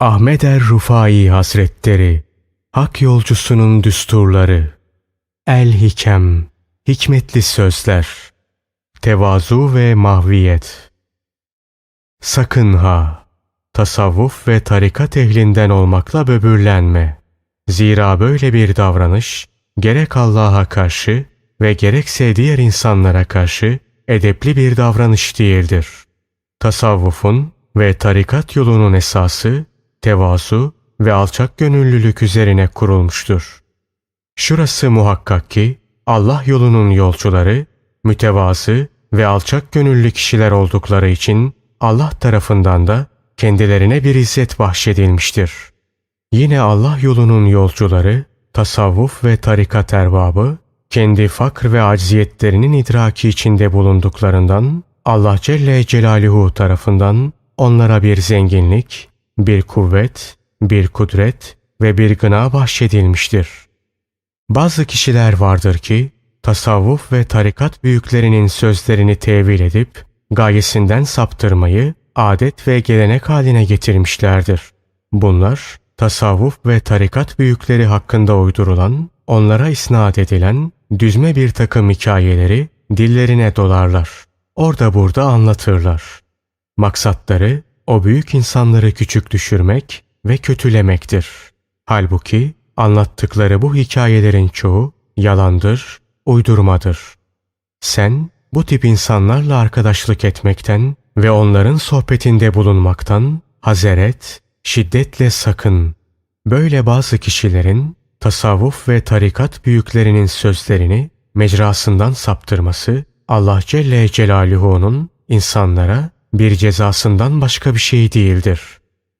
Ahmet er Rufai Hazretleri Hak yolcusunun düsturları El Hikem Hikmetli sözler Tevazu ve mahviyet Sakın ha! Tasavvuf ve tarikat ehlinden olmakla böbürlenme. Zira böyle bir davranış gerek Allah'a karşı ve gerekse diğer insanlara karşı edepli bir davranış değildir. Tasavvufun ve tarikat yolunun esası tevazu ve alçak gönüllülük üzerine kurulmuştur. Şurası muhakkak ki Allah yolunun yolcuları mütevazı ve alçak gönüllü kişiler oldukları için Allah tarafından da kendilerine bir izzet bahşedilmiştir. Yine Allah yolunun yolcuları, tasavvuf ve tarikat erbabı, kendi fakr ve acziyetlerinin idraki içinde bulunduklarından Allah Celle Celaluhu tarafından onlara bir zenginlik, bir kuvvet, bir kudret ve bir gına bahşedilmiştir. Bazı kişiler vardır ki, tasavvuf ve tarikat büyüklerinin sözlerini tevil edip, gayesinden saptırmayı adet ve gelenek haline getirmişlerdir. Bunlar, tasavvuf ve tarikat büyükleri hakkında uydurulan, onlara isnat edilen düzme bir takım hikayeleri dillerine dolarlar. Orada burada anlatırlar. Maksatları o büyük insanları küçük düşürmek ve kötülemektir. Halbuki anlattıkları bu hikayelerin çoğu yalandır, uydurmadır. Sen bu tip insanlarla arkadaşlık etmekten ve onların sohbetinde bulunmaktan hazeret, şiddetle sakın. Böyle bazı kişilerin tasavvuf ve tarikat büyüklerinin sözlerini mecrasından saptırması Allah Celle Celaluhu'nun insanlara bir cezasından başka bir şey değildir.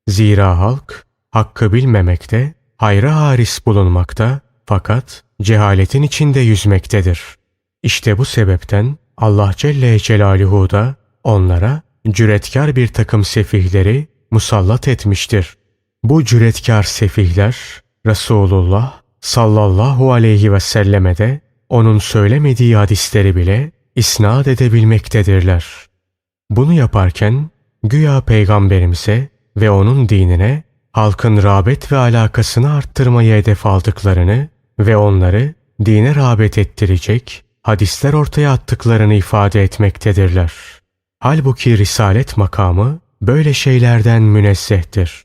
Zira halk hakkı bilmemekte, hayra haris bulunmakta fakat cehaletin içinde yüzmektedir. İşte bu sebepten Allah Celle Celaluhu da onlara cüretkar bir takım sefihleri musallat etmiştir. Bu cüretkar sefihler Resulullah sallallahu aleyhi ve selleme de onun söylemediği hadisleri bile isnat edebilmektedirler. Bunu yaparken güya peygamberimize ve onun dinine halkın rağbet ve alakasını arttırmayı hedef aldıklarını ve onları dine rağbet ettirecek hadisler ortaya attıklarını ifade etmektedirler. Halbuki risalet makamı böyle şeylerden münezzehtir.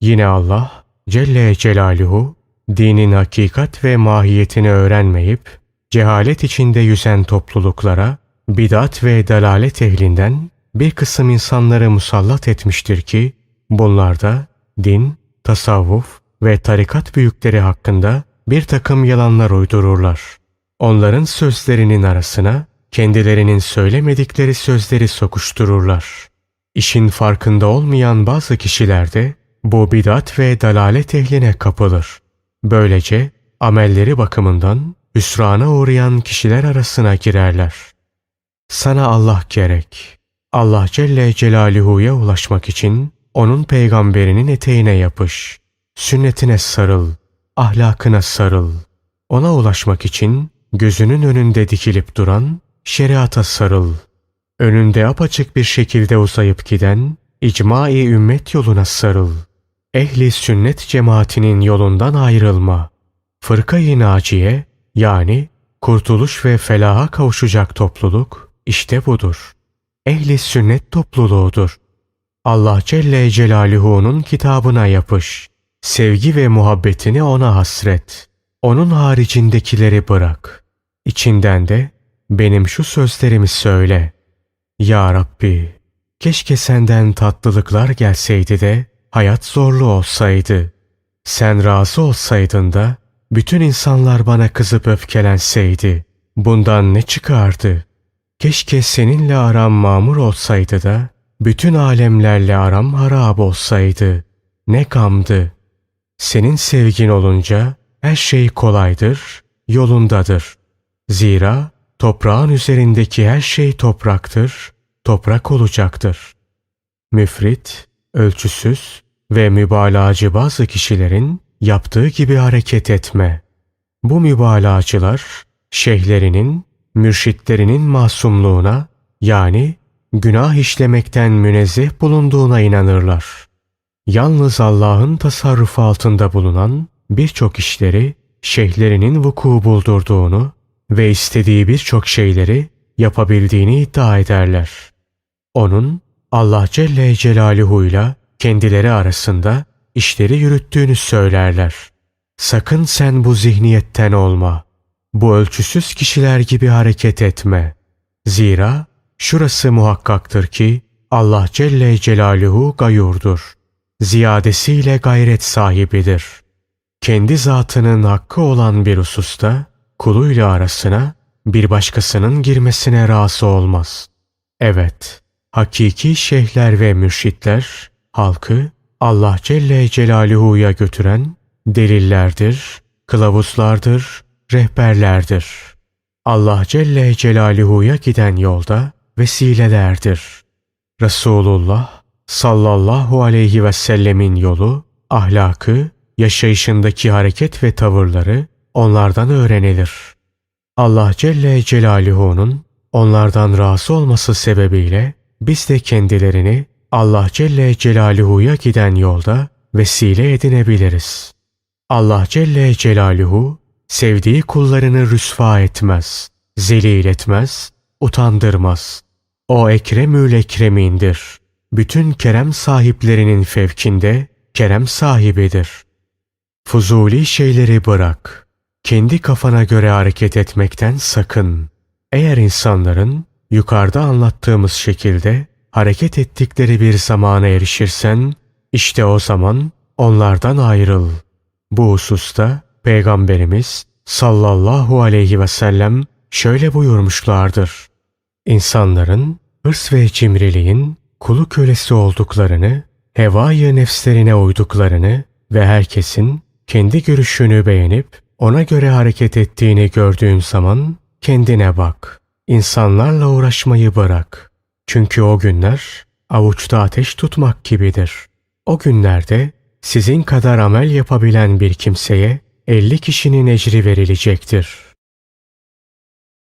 Yine Allah Celle Celaluhu dinin hakikat ve mahiyetini öğrenmeyip cehalet içinde yüzen topluluklara bidat ve dalalet ehlinden bir kısım insanları musallat etmiştir ki bunlar da din, tasavvuf ve tarikat büyükleri hakkında bir takım yalanlar uydururlar. Onların sözlerinin arasına kendilerinin söylemedikleri sözleri sokuştururlar. İşin farkında olmayan bazı kişiler de bu bidat ve dalalet ehline kapılır. Böylece amelleri bakımından hüsrana uğrayan kişiler arasına girerler. Sana Allah gerek. Allah Celle Celaluhu'ya ulaşmak için onun peygamberinin eteğine yapış. Sünnetine sarıl. Ahlakına sarıl. Ona ulaşmak için gözünün önünde dikilip duran şeriata sarıl. Önünde apaçık bir şekilde uzayıp giden icma-i ümmet yoluna sarıl. Ehli sünnet cemaatinin yolundan ayrılma. Fırka-i naciye yani kurtuluş ve felaha kavuşacak topluluk işte budur. Ehli sünnet topluluğudur. Allah Celle Celaluhu'nun kitabına yapış. Sevgi ve muhabbetini ona hasret. Onun haricindekileri bırak. İçinden de benim şu sözlerimi söyle. Ya Rabbi, keşke senden tatlılıklar gelseydi de hayat zorlu olsaydı. Sen razı olsaydın da bütün insanlar bana kızıp öfkelenseydi. Bundan ne çıkardı? Keşke seninle aram mamur olsaydı da bütün alemlerle aram harap olsaydı. Ne gamdı. Senin sevgin olunca her şey kolaydır, yolundadır. Zira toprağın üzerindeki her şey topraktır, toprak olacaktır. Müfrit, ölçüsüz ve mübalağacı bazı kişilerin yaptığı gibi hareket etme. Bu mübalağacılar şeyhlerinin, mürşitlerinin masumluğuna yani günah işlemekten münezzeh bulunduğuna inanırlar. yalnız Allah'ın tasarrufu altında bulunan birçok işleri şeyhlerinin vuku buldurduğunu ve istediği birçok şeyleri yapabildiğini iddia ederler. Onun Allah Celle Celaluhu'yla kendileri arasında işleri yürüttüğünü söylerler. Sakın sen bu zihniyetten olma. Bu ölçüsüz kişiler gibi hareket etme. Zira şurası muhakkaktır ki Allah Celle Celaluhu gayurdur. Ziyadesiyle gayret sahibidir. Kendi zatının hakkı olan bir hususta kuluyla arasına bir başkasının girmesine razı olmaz. Evet, hakiki şeyhler ve mürşitler halkı Allah Celle Celaluhu'ya götüren delillerdir, kılavuzlardır, rehberlerdir. Allah Celle Celaluhu'ya giden yolda vesilelerdir. Resulullah sallallahu aleyhi ve sellemin yolu, ahlakı, yaşayışındaki hareket ve tavırları onlardan öğrenilir. Allah Celle Celaluhu'nun onlardan razı olması sebebiyle biz de kendilerini Allah Celle Celaluhu'ya giden yolda vesile edinebiliriz. Allah Celle Celaluhu sevdiği kullarını rüsva etmez, zelil etmez, utandırmaz. O Ekremül Ekremindir. Bütün kerem sahiplerinin fevkinde kerem sahibidir. Fuzuli şeyleri bırak. Kendi kafana göre hareket etmekten sakın. Eğer insanların yukarıda anlattığımız şekilde hareket ettikleri bir zamana erişirsen, işte o zaman onlardan ayrıl. Bu hususta Peygamberimiz sallallahu aleyhi ve sellem şöyle buyurmuşlardır. İnsanların hırs ve cimriliğin kulu kölesi olduklarını, hevayı nefslerine uyduklarını ve herkesin kendi görüşünü beğenip ona göre hareket ettiğini gördüğün zaman kendine bak. İnsanlarla uğraşmayı bırak. Çünkü o günler avuçta ateş tutmak gibidir. O günlerde sizin kadar amel yapabilen bir kimseye 50 kişinin ecri verilecektir.